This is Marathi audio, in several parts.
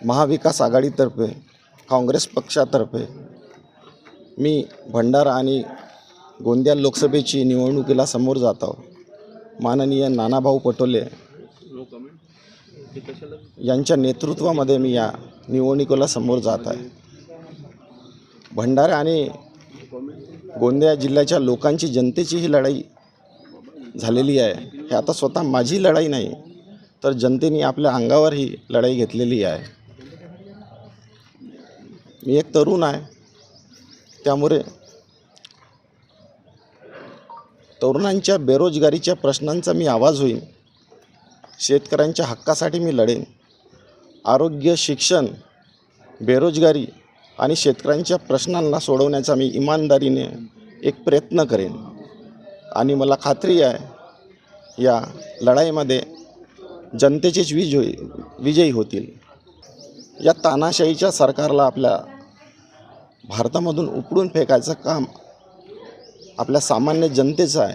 महाविकास आघाडीतर्फे काँग्रेस पक्षातर्फे मी भंडारा आणि गोंदिया लोकसभेची निवडणुकीला समोर जात आहो. माननीय नानाभाऊ पटोले यांच्या नेतृत्वामध्ये मी या निवडणुकीला समोर जात आहे. भंडारा आणि गोंदिया जिल्ह्याच्या लोकांची जनतेची ही लढाई झालेली आहे. हे आता स्वतः माझी लढाई नाही तर जनतेने आपल्या अंगावर ही लढाई घेतलेली आहे. मी एक तरुण आहे. त्यामुळे तरुणांच्या बेरोजगारीच्या प्रश्नांचा मी आवाज होईन. शेतकऱ्यांच्या हक्कासाठी मी लढेन. आरोग्य शिक्षण बेरोजगारी आणि शेतकऱ्यांच्या प्रश्नांना सोडवण्याचा मी इमानदारीने एक प्रयत्न करेन. आणि मला खात्री आहे या लढाईमध्ये जनतेचेच विज होई विजयी होतील. या तानाशाहीच्या सरकारला आपल्या भारतामधून उपडून फेकायचं काम आपल्या सामान्य जनतेचं आहे.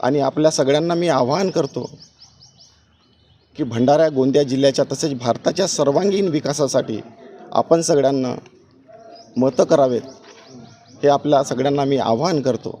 आणि आपल्या सगळ्यांना मी आवाहन करतो की भंडारा गोंदिया जिल्ह्याच्या तसेच भारताच्या सर्वांगीण विकासासाठी आपण सगळ्यांना मतं करावेत हे आपल्या सगळ्यांना मी आवाहन करतो.